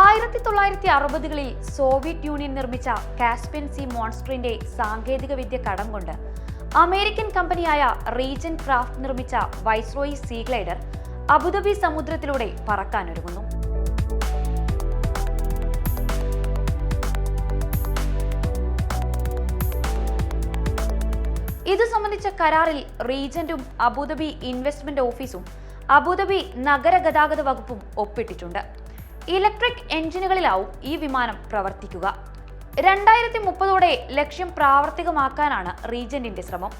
ആയിരത്തി തൊള്ളായിരത്തി അറുപതുകളിൽ സോവിയറ്റ് യൂണിയൻ നിർമ്മിച്ച കാസ്പിയൻ സി മോൺസ്റ്ററിന്റെ സാങ്കേതിക വിദ്യ കടം കൊണ്ട് അമേരിക്കൻ കമ്പനിയായ റീജൻ ക്രാഫ്റ്റ് നിർമ്മിച്ച വൈസ്രോയി സീഗ്ലൈഡർ അബുദാബി സമുദ്രത്തിലൂടെ പറക്കാനൊരുങ്ങുന്നു. ഇത് സംബന്ധിച്ച കരാറിൽ റീജന്റും അബുദാബി ഇൻവെസ്റ്റ്മെന്റ് ഓഫീസും അബുദാബി നഗര ഗതാഗത വകുപ്പും ഒപ്പിട്ടിട്ടുണ്ട്. ഇലക്ട്രിക് എഞ്ചിനുകളിലാവും ഈ വിമാനം പ്രവർത്തിക്കുക. രണ്ടായിരത്തി മുപ്പതോടെ ലക്ഷ്യം പ്രാവർത്തികമാക്കാനാണ് റീജന്റിന്റെ ശ്രമം.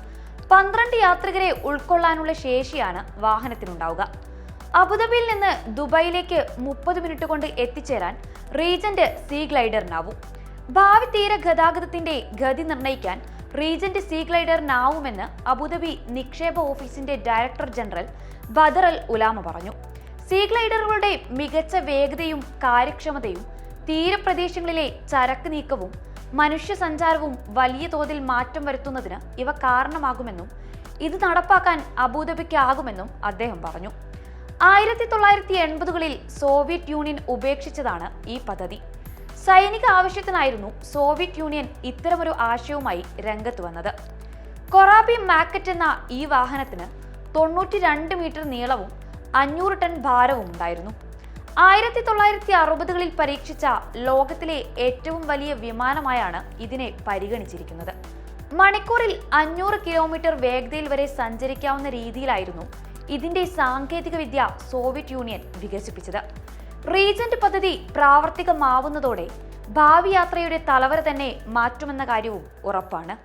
പന്ത്രണ്ട് യാത്രികരെ ഉൾക്കൊള്ളാനുള്ള ശേഷിയാണ് വാഹനത്തിനുണ്ടാവുക. അബുദാബിയിൽ നിന്ന് ദുബായിലേക്ക് മുപ്പത് മിനിറ്റ് കൊണ്ട് എത്തിച്ചേരാൻ റീജന്റ് സീ ഗ്ലൈഡറിനാവും. ഭാവി തീര ഗതാഗതത്തിന്റെ ഗതി നിർണയിക്കാൻ റീജന്റ് സീ ഗ്ലൈഡറിനാവുമെന്ന് അബുദാബി നിക്ഷേപ ഓഫീസിന്റെ director general Badr Al Ulama പറഞ്ഞു. സീ ഗ്ലൈഡറുകളുടെ മികച്ച വേഗതയും കാര്യക്ഷമതയും തീരപ്രദേശങ്ങളിലെ ചരക്ക് നീക്കവും മനുഷ്യ സഞ്ചാരവും വലിയ തോതിൽ മാറ്റം വരുത്തുന്നതിന് ഇവ കാരണമാകുമെന്നും ഇത് നടപ്പാക്കാൻ അബൂദബിക്കാകുമെന്നും അദ്ദേഹം പറഞ്ഞു. ആയിരത്തി തൊള്ളായിരത്തി എൺപതുകളിൽ സോവിയറ്റ് യൂണിയൻ ഉപേക്ഷിച്ചതാണ് ഈ പദ്ധതി. സൈനിക ആവശ്യത്തിനായിരുന്നു സോവിയറ്റ് യൂണിയൻ ഇത്തരമൊരു ആശയവുമായി രംഗത്ത് വന്നത്. കൊറാബി മാക്കറ്റ് എന്ന ഈ വാഹനത്തിന് തൊണ്ണൂറ്റി രണ്ട് മീറ്റർ നീളവും അഞ്ഞൂറ് ടൺ ഭാരവും ഉണ്ടായിരുന്നു. ആയിരത്തി തൊള്ളായിരത്തി അറുപതുകളിൽ പരീക്ഷിച്ച ലോകത്തിലെ ഏറ്റവും വലിയ വിമാനമായാണ് ഇതിനെ പരിഗണിച്ചിരിക്കുന്നത്. മണിക്കൂറിൽ അഞ്ഞൂറ് കിലോമീറ്റർ വേഗതയിൽ വരെ സഞ്ചരിക്കാവുന്ന രീതിയിലായിരുന്നു ഇതിന്റെ സാങ്കേതിക വിദ്യ സോവിയറ്റ് യൂണിയൻ വികസിപ്പിച്ചത്. റീജന്റ് പദ്ധതി പ്രാവർത്തികമാവുന്നതോടെ ഭാവി യാത്രയുടെ തലവര തന്നെ മാറ്റുമെന്ന കാര്യവും ഉറപ്പാണ്.